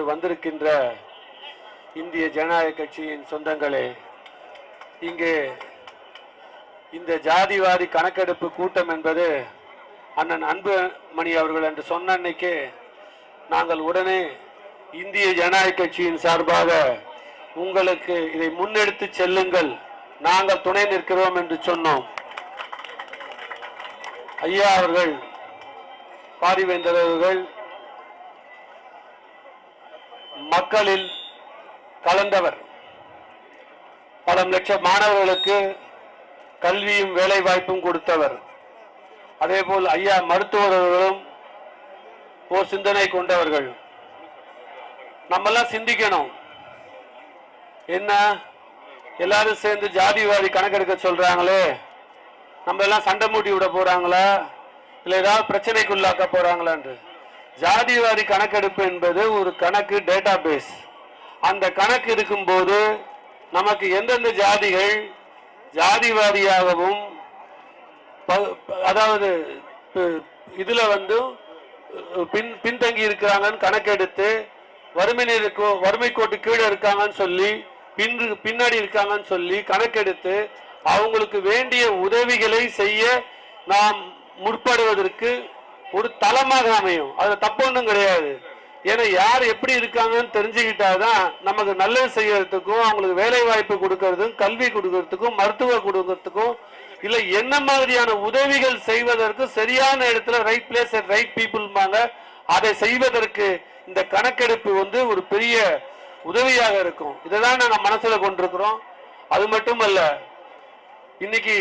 இன்று வந்திருக்கின்ற இந்திய ஜனநாயக கட்சியின் சொந்தங்களே இங்கே இந்த ஜாதிவாரி கணக்கெடுப்பு கூட்டம் என்பது அண்ணன் அன்புமணி அவர்கள் என்று சொன்ன அன்னைக்கு நாங்கள் உடனே இந்திய ஜனநாயக கட்சியின் சார்பாக உங்களுக்கு இதை முன்னெடுத்து செல்லுங்கள் நாங்கள் துணை நிற்கிறோம் என்று சொன்னோம். ஐயா அவர்கள் பாரிவேந்தர் அவர்கள் மக்களில் கலந்தவர். பல லட்சம் மாணவர்களுக்கு கல்வியும் வேலை வாய்ப்பும் கொடுத்தவர். அதேபோல் ஐயா மருத்துவர்களும் ஓர் சிந்தனை கொண்டவர்கள். நம்மெல்லாம் சிந்திக்கணும். என்ன? எல்லாரும் சேர்ந்து ஜாதிவாதி கணக்கெடுக்க சொல்றாங்களே. நம்ம எல்லாம் சண்டை மூட்டி விட போறாங்களா? இல்லை ஏதாவது பிரச்சனைக்குள்ளாக்க போறாங்களான்னு ஜாதிவாரி கணக்கெடுப்பு என்பது ஒரு கணக்கு டேட்டா பேஸ் அந்த கணக்கு இருக்கும்போது நமக்கு எந்தெந்த ஜாதிகள் ஜாதிவாரியாகவும் ப- ப- அதாவது இதில் இதுல வந்து பின் பின்தங்கி இருக்கிறாங்கன்னு கணக்கெடுத்து வறுமை நிலைக்கு வறுமை கோட்டு கீழே இருக்காங்கன்னு சொல்லி பின் பின்னாடி இருக்காங்கன்னு சொல்லி கணக்கெடுத்து அவங்களுக்கு வேண்டிய உதவிகளை செய்ய நாம் முற்படுவதற்கு ஒரு தளமாக அமையும். அதுல தப்பு ஒன்றும் கிடையாது. ஏன்னா யார் எப்படி இருக்காங்கன்னு தெரிஞ்சுக்கிட்டாதான் நமக்கு நல்லது செய்யறதுக்கும் அவங்களுக்கு வேலை வாய்ப்பு கொடுக்கறதுக்கும் கல்வி கொடுக்கறதுக்கும் மருத்துவ கொடுக்கறதுக்கும் இல்ல என்ன மாதிரியான உதவிகள் செய்வதற்கு சரியான இடத்துல ரைட் பிளேஸ் ரைட் பீப்புள்பாங்க அதை செய்வதற்கு இந்த கணக்கெடுப்பு வந்து ஒரு பெரிய உதவியாக இருக்கும். இதை தான் நாங்கள் மனசுல கொண்டிருக்கிறோம். அது மட்டுமல்ல இன்னைக்கு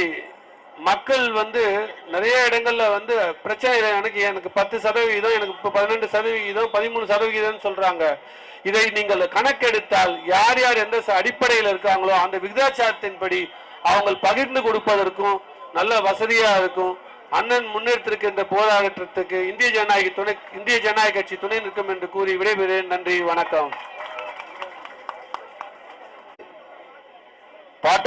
மக்கள் வந்து நிறைய இடங்கள்ல வந்து பிரச்சனை எனக்கு எனக்கு பத்து சதவிகிதம் எனக்கு இப்போ பதினெண்டு சதவிகிதம் பதிமூணு சதவிகிதம் சொல்றாங்க. இதை நீங்கள் கணக்கெடுத்தால் யார் யார் எந்த அடிப்படையில் இருக்காங்களோ அந்த விகிதாச்சாரத்தின்படி அவங்க பகிர்ந்து கொடுப்பதற்கும் நல்ல வசதியா இருக்கும். அண்ணன் முன்னெடுத்திருக்கின்ற போராட்டத்துக்கு இந்திய ஜனநாயக துணை இந்திய ஜனநாயக கட்சி துணை நிற்கும் என்று கூறி விடைபெறுகிறேன். நன்றி வணக்கம்.